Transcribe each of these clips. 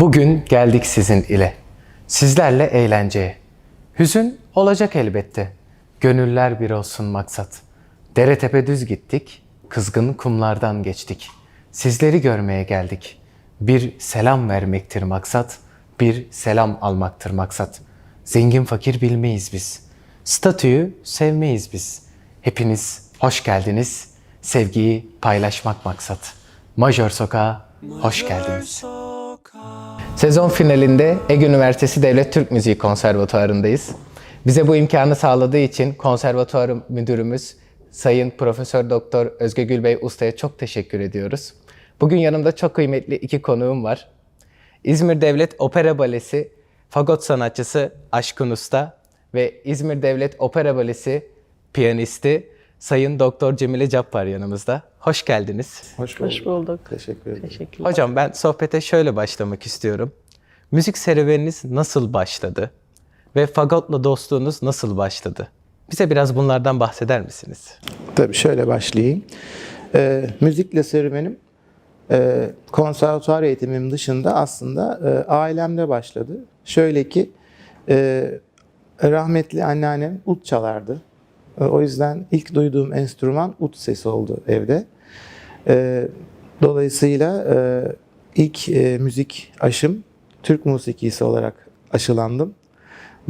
Bugün geldik sizin ile. Sizlerle eğlenceye. Hüzün olacak elbette. Gönüller bir olsun maksat. Dere tepe düz gittik. Kızgın kumlardan geçtik. Sizleri görmeye geldik. Bir selam vermektir maksat. Bir selam almaktır maksat. Zengin fakir bilmeyiz biz. Statüyü sevmeyiz biz. Hepiniz hoş geldiniz. Sevgiyi paylaşmak maksat. Majör Sokağa hoş geldiniz. Sezon finalinde Ege Üniversitesi Devlet Türk Müziği Konservatuarı'ndayız. Bize bu imkanı sağladığı için konservatuar müdürümüz Sayın Profesör Doktor Özge Gülbey Usta'ya çok teşekkür ediyoruz. Bugün yanımda çok kıymetli iki konuğum var. İzmir Devlet Opera Balesi fagot sanatçısı Aşkın Usta ve İzmir Devlet Opera Balesi piyanisti Sayın Doktor Cemile Cappar yanımızda. Hoş geldiniz. Hoş bulduk. Hoş bulduk. Teşekkür ederim. Teşekkürler. Hocam ben sohbete şöyle başlamak istiyorum. Müzik serüveniniz nasıl başladı? Ve fagotla dostluğunuz nasıl başladı? Bize biraz bunlardan bahseder misiniz? Tabii şöyle başlayayım. Ee, müzikle serüvenim e, konservatuar eğitimim dışında aslında e, ailemde başladı. Şöyle ki e, rahmetli anneannem ut çalardı. E, o yüzden ilk duyduğum enstrüman ut sesi oldu evde. E, dolayısıyla e, ilk e, müzik aşım Türk musikisi olarak aşılandım.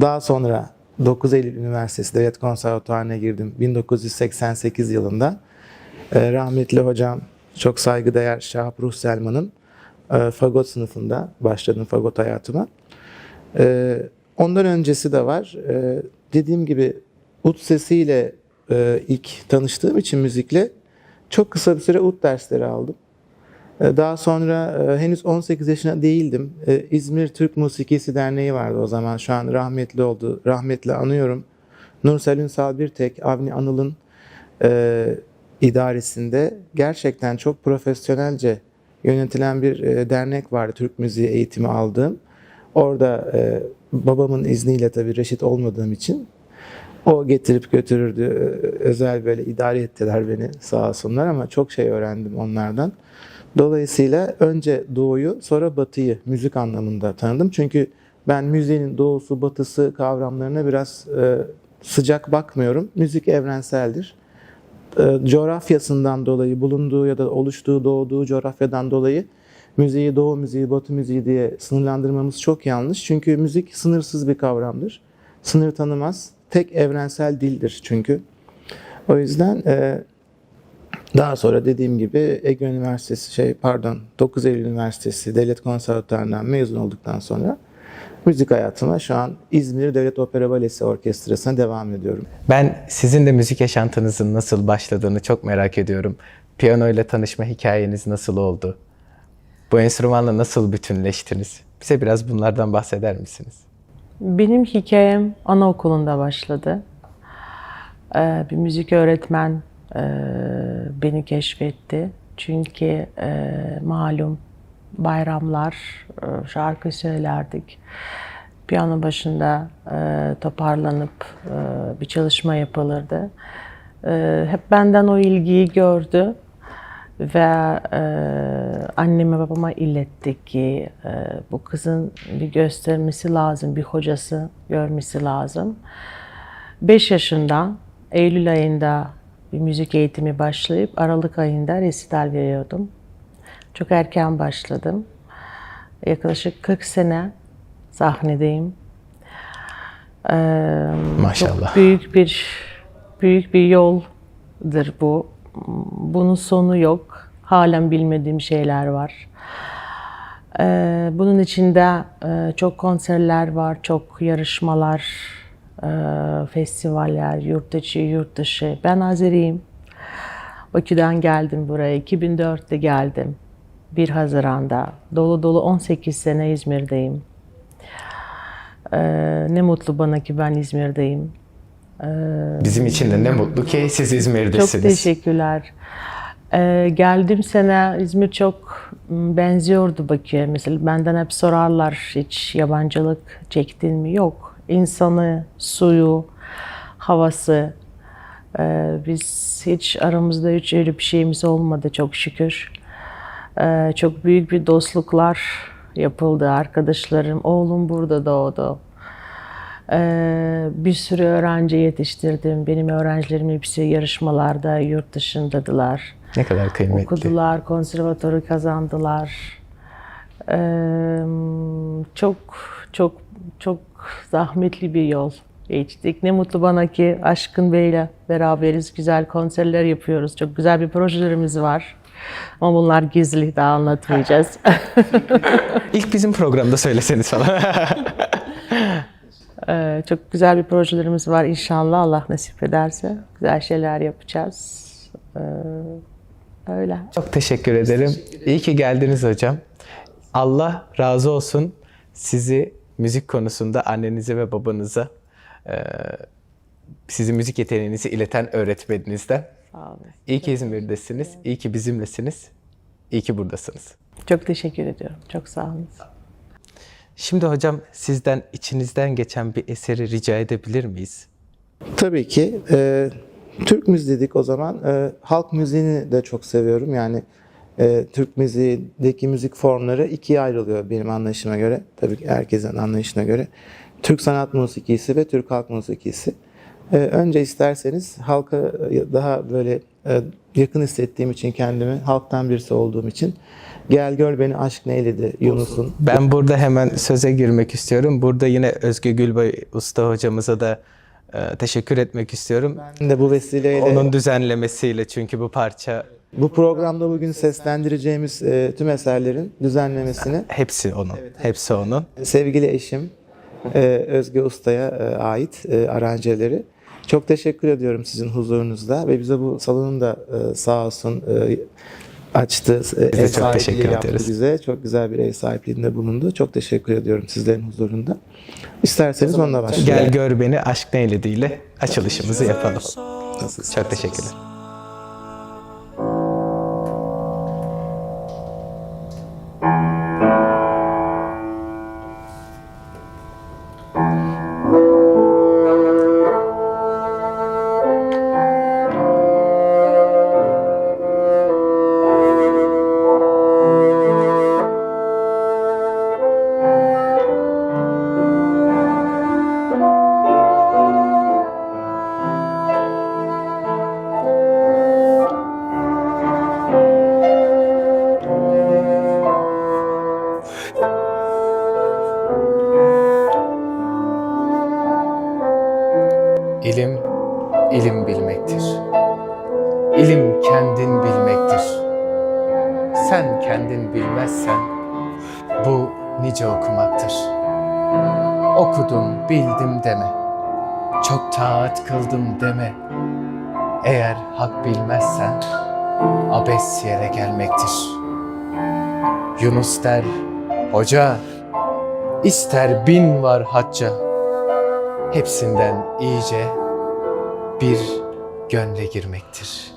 Daha sonra 9 Eylül Üniversitesi Devlet Konservatuvarı'na girdim 1988 yılında. Ee, rahmetli hocam çok saygıdeğer Şahap Ruh Selman'ın e, fagot sınıfında başladım fagot hayatıma. Ee, ondan öncesi de var. Ee, dediğim gibi ut sesiyle e, ilk tanıştığım için müzikle çok kısa bir süre ut dersleri aldım. Ee, Daha sonra e, henüz 18 yaşına değildim. Ee, İzmir Türk Musikisi Derneği vardı o zaman. Şu an rahmetli oldu. Rahmetli anıyorum. Nursel Ünsal Birtek, Avni Anıl'ın e, idaresinde gerçekten çok profesyonelce yönetilen bir e, dernek vardı. Türk müziği eğitimi aldığım. Orada e, babamın izniyle tabii reşit olmadığım için o getirip götürürdü. Özel böyle idare ettiler beni sağ olsunlar ama çok şey öğrendim onlardan. Dolayısıyla önce doğuyu sonra batıyı müzik anlamında tanıdım. Çünkü ben müziğin doğusu batısı kavramlarına biraz e, sıcak bakmıyorum. Müzik evrenseldir. E, coğrafyasından dolayı bulunduğu ya da oluştuğu doğduğu coğrafyadan dolayı müziği doğu müziği batı müziği diye sınırlandırmamız çok yanlış. Çünkü müzik sınırsız bir kavramdır. Sınır tanımaz. Tek evrensel dildir çünkü. O yüzden e, daha sonra dediğim gibi Ege Üniversitesi şey pardon 9 Eylül Üniversitesi Devlet Konservatuarı'ndan mezun olduktan sonra müzik hayatıma şu an İzmir Devlet Opera Balesi Orkestrası'na devam ediyorum. Ben sizin de müzik yaşantınızın nasıl başladığını çok merak ediyorum. Piyano ile tanışma hikayeniz nasıl oldu? Bu enstrümanla nasıl bütünleştiniz? Bize biraz bunlardan bahseder misiniz? Benim hikayem anaokulunda başladı. Ee, bir müzik öğretmen e, beni keşfetti. Çünkü e, malum bayramlar e, şarkı söylerdik. Piyano başında toparlanıp bir çalışma yapılırdı. Hep benden o ilgiyi gördü ve e, anneme babama iletti ki e, bu kızın bir göstermesi lazım, bir hocası görmesi lazım. 5 yaşında Eylül ayında bir müzik eğitimi başlayıp Aralık ayında resital veriyordum. Çok erken başladım. Yaklaşık 40 sene sahnedeyim. Ee, Maşallah. Çok büyük bir büyük bir yoldur bu. Bunun sonu yok. Halen bilmediğim şeyler var. Ee, bunun içinde e, çok konserler var, çok yarışmalar, e, festivaller, yurt içi, yurt dışı. Ben Azeriyim. Bakü'den geldim buraya. 2004'te geldim. 1 Haziran'da. Dolu dolu 18 sene İzmir'deyim. Ee, ne mutlu bana ki ben İzmir'deyim. Bizim için de ne mutlu ki siz İzmir'desiniz. Çok teşekkürler. Ee, geldiğim sene İzmir çok m, benziyordu Bakü'ye. Mesela benden hep sorarlar hiç yabancılık çektin mi? Yok. İnsanı, suyu, havası. Ee, biz hiç aramızda hiç öyle bir şeyimiz olmadı çok şükür. Ee, çok büyük bir dostluklar yapıldı. Arkadaşlarım, oğlum burada doğdu. Ee, bir sürü öğrenci yetiştirdim. Benim öğrencilerim hepsi yarışmalarda yurt dışındadılar. Ne kadar kıymetli. Okudular, konservatuarı kazandılar. Ee, çok çok çok zahmetli bir yol geçtik. Ne mutlu bana ki Aşkın Bey'le beraberiz. Güzel konserler yapıyoruz. Çok güzel bir projelerimiz var. Ama bunlar gizli, daha anlatmayacağız. İlk bizim programda söyleseniz falan. Ee, çok güzel bir projelerimiz var. İnşallah Allah nasip ederse güzel şeyler yapacağız. Ee, öyle. Çok teşekkür ederim. İyi ki geldiniz hocam. Allah razı olsun sizi müzik konusunda annenize ve babanıza e, sizin müzik yeteneğinizi ileten öğretmeninizden. Sağ olun. İyi ki İzmir'desiniz. İyi ki bizimlesiniz. İyi ki buradasınız. Çok teşekkür ediyorum. Çok sağ olun. Şimdi hocam sizden içinizden geçen bir eseri rica edebilir miyiz? Tabii ki. E, Türk müziği dedik o zaman. E, halk müziğini de çok seviyorum. Yani e, Türk müziğindeki müzik formları ikiye ayrılıyor benim anlayışıma göre. Tabii ki herkesin anlayışına göre. Türk sanat musikisi ve Türk halk musikisi. E, önce isterseniz halka daha böyle e, yakın hissettiğim için kendimi, halktan birisi olduğum için Gel gör beni aşk neyledi Yunus'un. Ben burada hemen söze girmek istiyorum. Burada yine Özge Gülbay Usta hocamıza da e, teşekkür etmek istiyorum. Ben de bu vesileyle Onun düzenlemesiyle çünkü bu parça bu programda bugün seslendireceğimiz e, tüm eserlerin düzenlemesini hepsi onun. Hepsi onun. sevgili eşim e, Özge Usta'ya e, ait e, aranjeleri. Çok teşekkür ediyorum sizin huzurunuzda ve bize bu salonun da e, sağ olsun e, açtı. E, ev çok sahipliği teşekkür ederiz. Bize çok güzel bir ev sahipliğinde bulundu. Çok teşekkür ediyorum sizlerin huzurunda. İsterseniz onunla başlayalım. Gel gör beni aşk neylediğiyle açılışımızı yapalım. Çok teşekkürler. Der, hoca, ister bin var hacca hepsinden iyice bir gönle girmektir.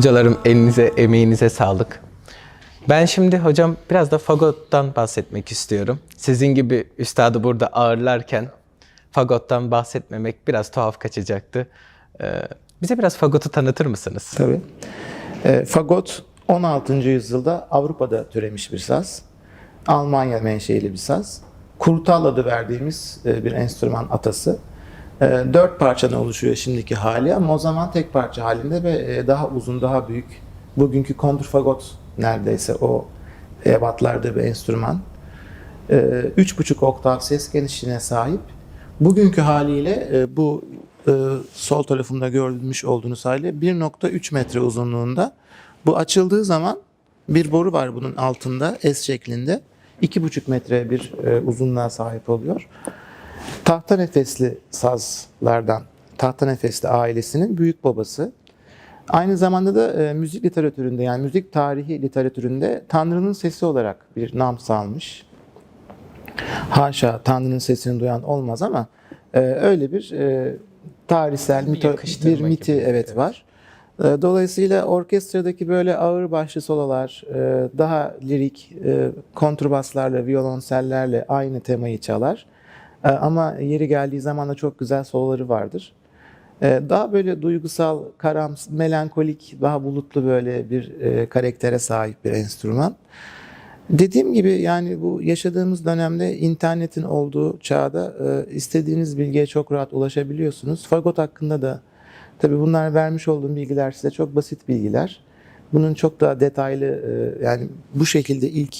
Hocalarım elinize, emeğinize sağlık. Ben şimdi hocam biraz da fagottan bahsetmek istiyorum. Sizin gibi üstadı burada ağırlarken fagottan bahsetmemek biraz tuhaf kaçacaktı. Ee, bize biraz fagotu tanıtır mısınız? Tabii. E, fagot 16. yüzyılda Avrupa'da türemiş bir saz. Almanya menşeili bir saz. Kurtal adı verdiğimiz e, bir enstrüman atası. E, dört parçadan oluşuyor şimdiki hali ama o zaman tek parça halinde ve e, daha uzun, daha büyük. Bugünkü kontrfagot neredeyse o ebatlarda bir enstrüman. E, Üç buçuk oktav ses genişliğine sahip. Bugünkü haliyle e, bu e, sol tarafımda görmüş olduğunuz haliyle 1.3 metre uzunluğunda. Bu açıldığı zaman bir boru var bunun altında S şeklinde. 2,5 metre bir uzunluğa sahip oluyor. Tahta nefesli sazlardan, tahta nefesli ailesinin büyük babası. Aynı zamanda da e, müzik literatüründe yani müzik tarihi literatüründe Tanrı'nın sesi olarak bir nam salmış. Haşa Tanrı'nın sesini duyan olmaz ama e, öyle bir e, tarihsel mito, bir miti gibi, evet, evet. var. E, Dolayısıyla orkestradaki böyle ağır başlı sololar, e, daha lirik e, kontrbaslarla, violonsellerle aynı temayı çalar. E, Ama yeri geldiği zaman da çok güzel soloları vardır. E, Daha böyle duygusal, karam, melankolik, daha bulutlu böyle bir e, karaktere sahip bir enstrüman. Dediğim gibi yani bu yaşadığımız dönemde internetin olduğu çağda e, istediğiniz bilgiye çok rahat ulaşabiliyorsunuz. Fagot hakkında da tabii bunlar vermiş olduğum bilgiler size çok basit bilgiler. Bunun çok daha detaylı e, yani bu şekilde ilk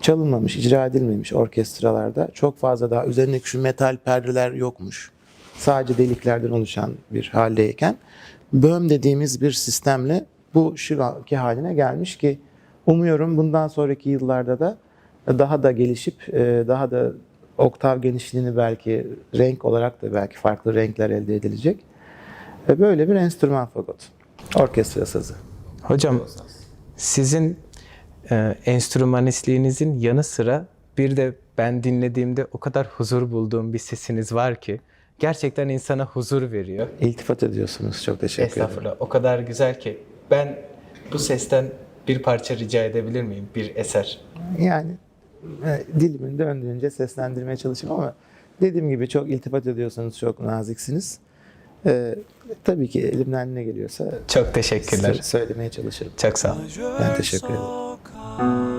çalınmamış, icra edilmemiş orkestralarda çok fazla daha üzerindeki şu metal perdeler yokmuş. Sadece deliklerden oluşan bir haldeyken böhm dediğimiz bir sistemle bu şu anki haline gelmiş ki umuyorum bundan sonraki yıllarda da daha da gelişip e, daha da oktav genişliğini belki renk olarak da belki farklı renkler elde edilecek. Böyle bir enstrüman fagot. Orkestra sazı. Hocam sizin e, enstrümanistliğinizin yanı sıra bir de ben dinlediğimde o kadar huzur bulduğum bir sesiniz var ki gerçekten insana huzur veriyor. İltifat ediyorsunuz. Çok teşekkür ederim. Estağfurullah. O kadar güzel ki ben bu sesten bir parça rica edebilir miyim? Bir eser. Yani e, dilimin döndüğünce seslendirmeye çalışayım ama dediğim gibi çok iltifat ediyorsunuz, çok naziksiniz. E, tabii ki elimden ne geliyorsa Çok teşekkürler. söylemeye çalışırım. Çok sağ olun. Ben teşekkür ederim. Thank you.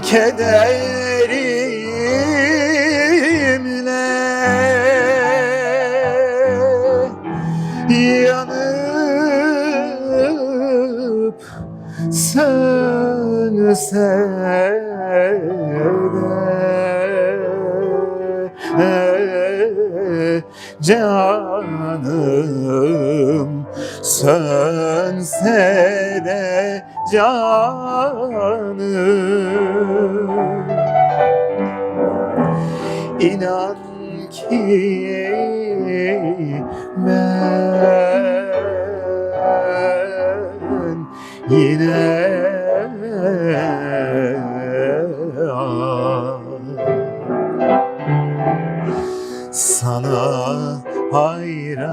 Kederimle yanıp sönse de canım sönse de canım ben yine sana hayranım.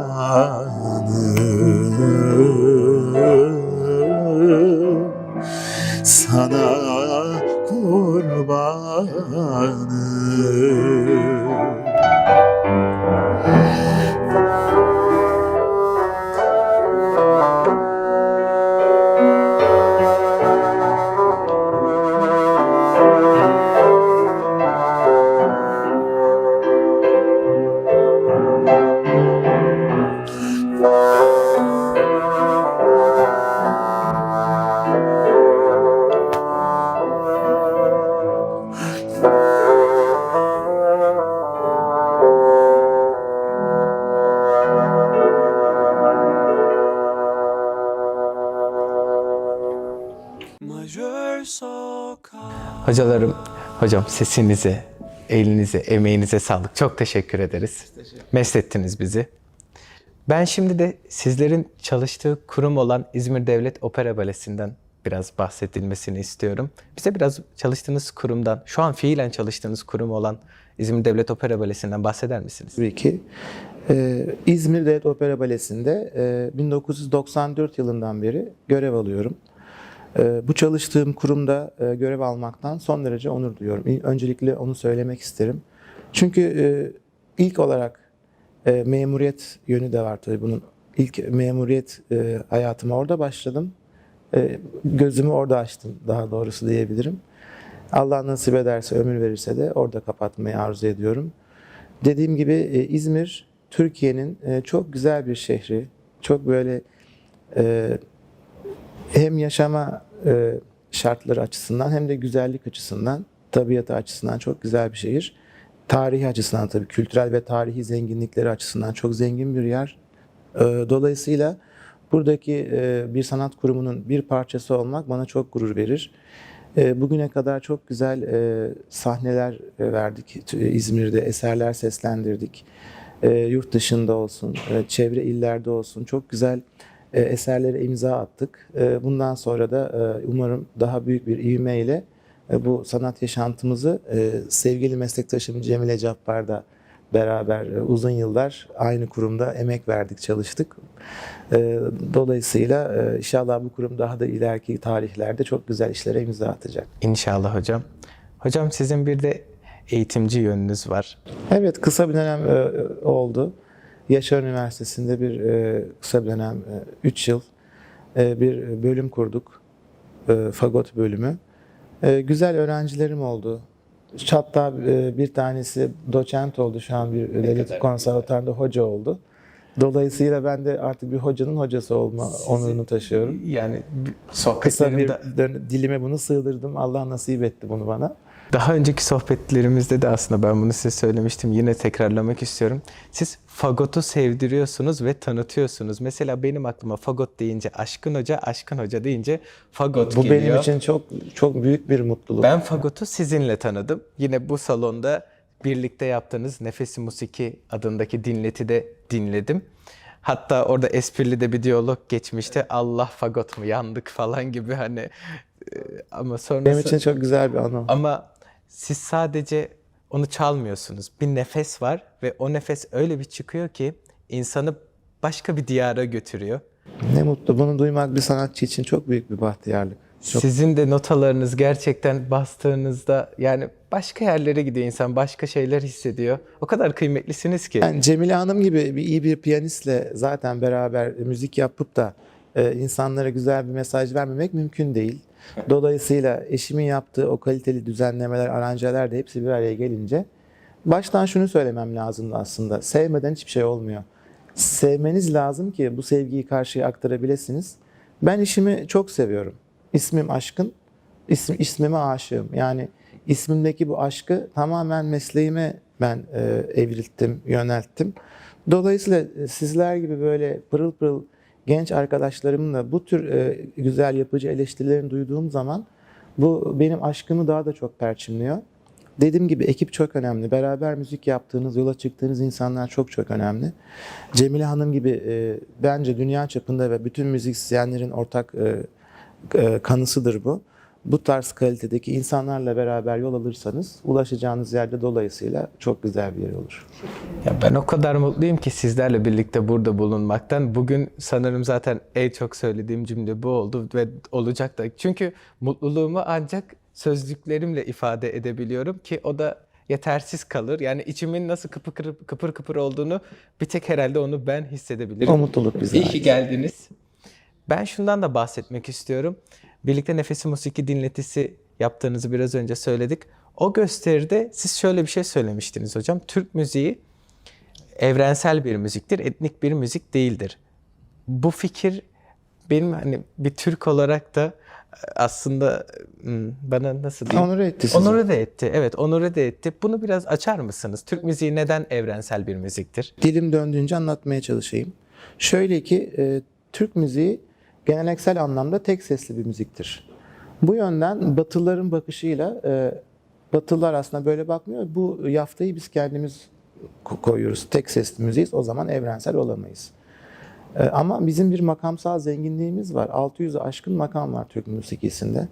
Sana Hocalarım, hocam sesinize, elinize, emeğinize sağlık. Çok teşekkür ederiz. Meslettiniz bizi. Ben şimdi de sizlerin çalıştığı kurum olan İzmir Devlet Opera Balesi'nden biraz bahsedilmesini istiyorum. Bize biraz çalıştığınız kurumdan, şu an fiilen çalıştığınız kurum olan İzmir Devlet Opera Balesi'nden bahseder misiniz? Tabii ki. Ee, İzmir Devlet Opera Balesi'nde e, 1994 yılından beri görev alıyorum. Ee, bu çalıştığım kurumda e, görev almaktan son derece onur duyuyorum. Öncelikle onu söylemek isterim. Çünkü e, ilk olarak e, memuriyet yönü de var tabii bunun. İlk memuriyet hayatıma orada başladım. Gözümü orada açtım daha doğrusu diyebilirim. Allah nasip ederse, ömür verirse de orada kapatmayı arzu ediyorum. Dediğim gibi İzmir Türkiye'nin çok güzel bir şehri. Çok böyle hem yaşama e, şartları açısından hem de güzellik açısından, tabiatı açısından çok güzel bir şehir. Tarihi açısından tabii kültürel ve tarihi zenginlikleri açısından çok zengin bir yer. E, Dolayısıyla buradaki e, bir sanat kurumunun bir parçası olmak bana çok gurur verir. E, Bugüne kadar çok güzel e, sahneler verdik. İzmir'de eserler seslendirdik. E, Yurt dışında olsun, e, çevre illerde olsun çok güzel eserlere imza attık. E, Bundan sonra da e, umarım daha büyük bir ivmeyle e, bu sanat yaşantımızı e, sevgili meslektaşım Cemile Cabbar'da beraber e, uzun yıllar aynı kurumda emek verdik, çalıştık. E, Dolayısıyla e, inşallah bu kurum daha da ileriki tarihlerde çok güzel işlere imza atacak. İnşallah hocam. Hocam sizin bir de eğitimci yönünüz var. Evet, kısa bir dönem e, oldu. Yaşar Üniversitesi'nde bir e, kısa bir dönem, 3 yıl e, bir bölüm kurduk. E, Fagot bölümü. E, Güzel öğrencilerim oldu. Hatta e, bir tanesi doçent oldu şu an bir devlet konservatuarında hoca oldu. Dolayısıyla ben de artık bir hocanın hocası olma onurunu taşıyorum. Yani bir- Kısa bir sohbetlerimde, dilime bunu sığdırdım. Allah nasip etti bunu bana. Daha önceki sohbetlerimizde de aslında ben bunu size söylemiştim. Yine tekrarlamak istiyorum. Siz fagotu sevdiriyorsunuz ve tanıtıyorsunuz. Mesela benim aklıma fagot deyince Aşkın Hoca, Aşkın Hoca deyince fagot Bu geliyor. benim için çok çok büyük bir mutluluk. Ben fagotu sizinle tanıdım. Yine bu salonda birlikte yaptığınız Nefesi Musiki adındaki dinletide dinledim. Hatta orada esprili de bir diyalog geçmişti. Allah fagot mu yandık falan gibi hani e, ama sonrası Benim için çok güzel bir anı. ama siz sadece onu çalmıyorsunuz. Bir nefes var ve o nefes öyle bir çıkıyor ki insanı başka bir diyara götürüyor. Ne mutlu. Bunu duymak bir sanatçı için çok büyük bir bahtiyarlık. Çok Sizin de notalarınız gerçekten bastığınızda yani başka yerlere gidiyor insan, başka şeyler hissediyor. O kadar kıymetlisiniz ki. Yani Cemile Hanım gibi bir iyi bir piyanistle zaten beraber müzik yapıp da e, insanlara güzel bir mesaj vermemek mümkün değil. Dolayısıyla eşimin yaptığı o kaliteli düzenlemeler, aranjeler de hepsi bir araya gelince baştan şunu söylemem lazımdı aslında. Sevmeden hiçbir şey olmuyor. Sevmeniz lazım ki bu sevgiyi karşıya aktarabilirsiniz. Ben işimi çok seviyorum. İsmim aşkın, ism, ismime aşığım. Yani ismimdeki bu aşkı tamamen mesleğime ben e, evrilttim, yönelttim. Dolayısıyla e, sizler gibi böyle pırıl pırıl genç arkadaşlarımla bu tür e, güzel yapıcı eleştirilerini duyduğum zaman bu benim aşkımı daha da çok perçinliyor. Dediğim gibi ekip çok önemli. Beraber müzik yaptığınız, yola çıktığınız insanlar çok çok önemli. Cemile Hanım gibi e, bence dünya çapında ve bütün müzisyenlerin ortak e, e, kanısıdır bu. Bu tarz kalitedeki insanlarla beraber yol alırsanız ulaşacağınız yerde dolayısıyla çok güzel bir yer olur. Ya ben o kadar mutluyum ki sizlerle birlikte burada bulunmaktan. Bugün sanırım zaten en çok söylediğim cümle bu oldu ve olacak da. Çünkü mutluluğumu ancak sözcüklerimle ifade edebiliyorum ki o da yetersiz kalır. Yani içimin nasıl kıpır kıpır, kıpır kıpır olduğunu bir tek herhalde onu ben hissedebilirim. O mutluluk bize İyi ki geldiniz. Ben şundan da bahsetmek istiyorum. Birlikte Nefesi Musiki dinletisi yaptığınızı biraz önce söyledik. O gösteride siz şöyle bir şey söylemiştiniz hocam. Türk müziği evrensel bir müziktir, etnik bir müzik değildir. Bu fikir benim hani bir Türk olarak da aslında hmm, bana nasıl diyeyim? Onur etti sizi. Onore de etti. Evet, onore de etti. Bunu biraz açar mısınız? Türk müziği neden evrensel bir müziktir? Dilim döndüğünce anlatmaya çalışayım. Şöyle ki e, Türk müziği geleneksel anlamda tek sesli bir müziktir. Bu yönden Batılıların bakışıyla e, Batılılar aslında böyle bakmıyor. Bu yaftayı biz kendimiz ko- koyuyoruz. Tek sesli müziğiz. O zaman evrensel olamayız. E, ama bizim bir makamsal zenginliğimiz var. 600'ü aşkın makam var Türk müzikisinde.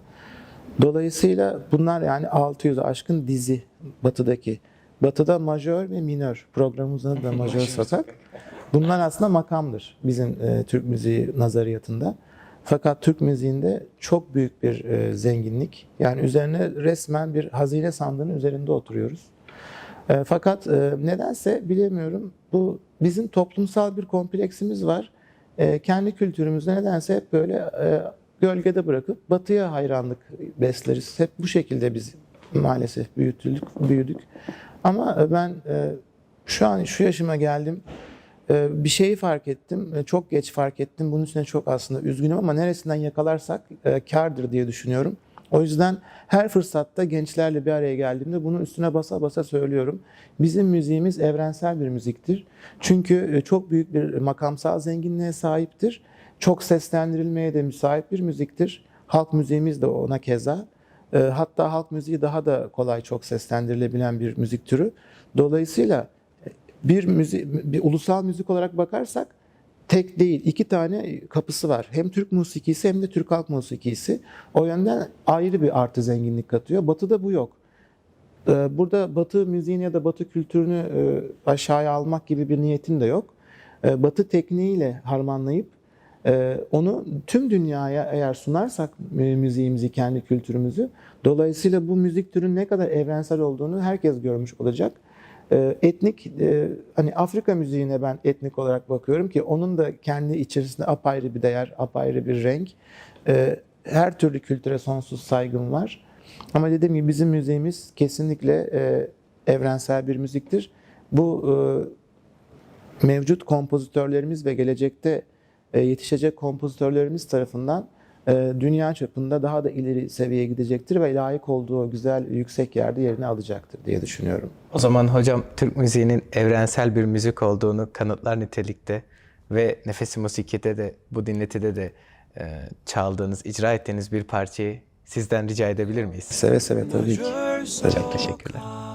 Dolayısıyla bunlar yani 600'ü aşkın dizi batıdaki. Batıda majör ve minör. Programımızın adı da majör satak. Bunlar aslında makamdır bizim e, Türk müziği nazariyatında. Fakat Türk müziğinde çok büyük bir e, zenginlik. Yani üzerine resmen bir hazine sandığının üzerinde oturuyoruz. E, fakat e, nedense bilemiyorum bu bizim toplumsal bir kompleksimiz var. E, kendi kültürümüzde nedense hep böyle e, gölgede bırakıp batıya hayranlık besleriz. Hep bu şekilde biz maalesef büyütüldük, büyüdük. Ama e, ben e, şu an şu yaşıma geldim. E, bir şeyi fark ettim. E, Çok geç fark ettim. Bunun de çok aslında üzgünüm ama neresinden yakalarsak e, kârdır diye düşünüyorum. O yüzden her fırsatta gençlerle bir araya geldiğimde bunun üstüne basa basa söylüyorum. Bizim müziğimiz evrensel bir müziktir. Çünkü e, çok büyük bir makamsal zenginliğe sahiptir. Çok seslendirilmeye de müsait bir müziktir. Halk müziğimiz de ona keza. Hatta halk müziği daha da kolay çok seslendirilebilen bir müzik türü. Dolayısıyla bir müzik, bir ulusal müzik olarak bakarsak tek değil, iki tane kapısı var. Hem Türk musikisi hem de Türk halk musikisi. O yönden ayrı bir artı zenginlik katıyor. Batı'da bu yok. Ee, Burada Batı müziğini ya da Batı kültürünü e, aşağıya almak gibi bir niyetim de yok. Ee, Batı tekniğiyle harmanlayıp e, onu tüm dünyaya eğer sunarsak müziğimizi, kendi kültürümüzü, dolayısıyla bu müzik türünün ne kadar evrensel olduğunu herkes görmüş olacak. Ee, Etnik, e, hani Afrika müziğine ben etnik olarak bakıyorum ki onun da kendi içerisinde apayrı bir değer, apayrı bir renk. Ee, Her türlü kültüre sonsuz saygım var. Ama dediğim gibi bizim müziğimiz kesinlikle e, evrensel bir müziktir. Bu e, mevcut kompozitörlerimiz ve gelecekte yetişecek kompozitörlerimiz tarafından dünya çapında daha da ileri seviyeye gidecektir ve layık olduğu güzel yüksek yerde yerini alacaktır diye düşünüyorum. O zaman hocam Türk müziğinin evrensel bir müzik olduğunu kanıtlar nitelikte ve Nefesi Musiki'de de bu dinletide de e, çaldığınız, icra ettiğiniz bir parçayı sizden rica edebilir miyiz? Seve seve tabii ki. Çok teşekkürler.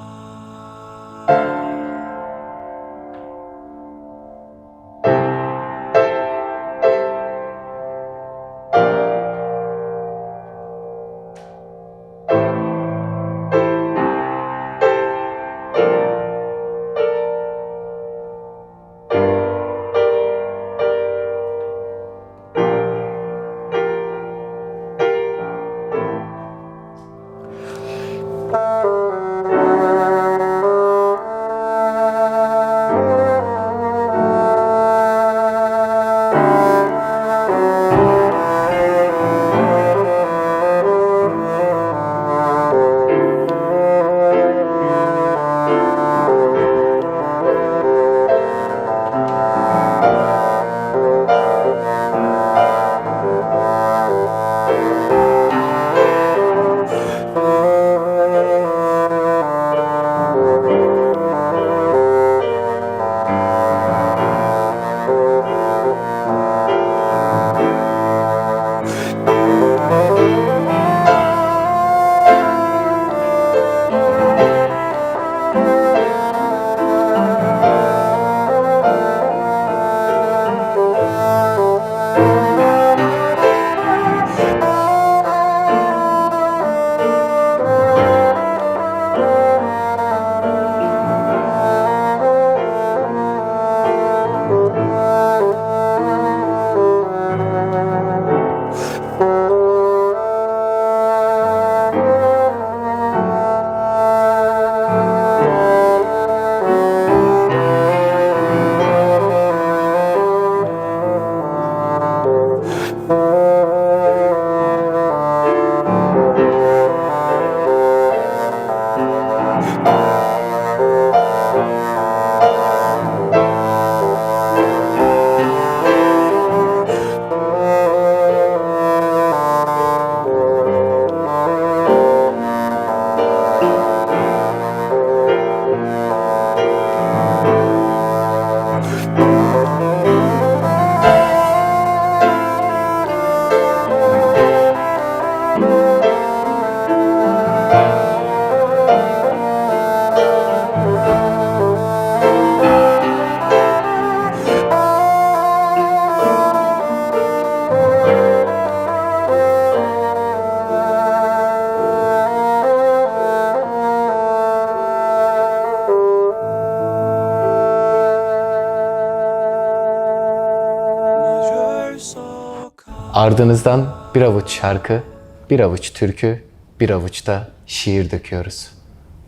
Ardınızdan bir avuç şarkı, bir avuç türkü, bir avuç da şiir döküyoruz.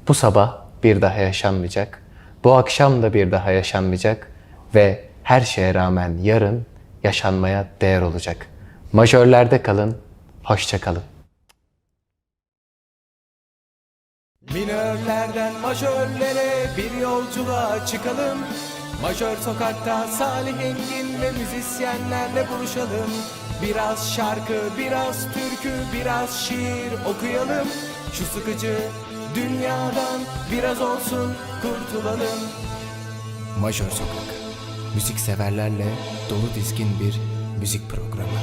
Bu sabah bir daha yaşanmayacak, bu akşam da bir daha yaşanmayacak ve her şeye rağmen yarın yaşanmaya değer olacak. Majörlerde kalın, hoşça kalın. Minörlerden majörlere bir yolculuğa çıkalım Majör sokakta Salih Engin ve müzisyenlerle buluşalım Biraz şarkı, biraz türkü, biraz şiir okuyalım. Şu sıkıcı dünyadan biraz olsun kurtulalım. Majör Sokak Müzik severlerle dolu dizgin bir müzik programı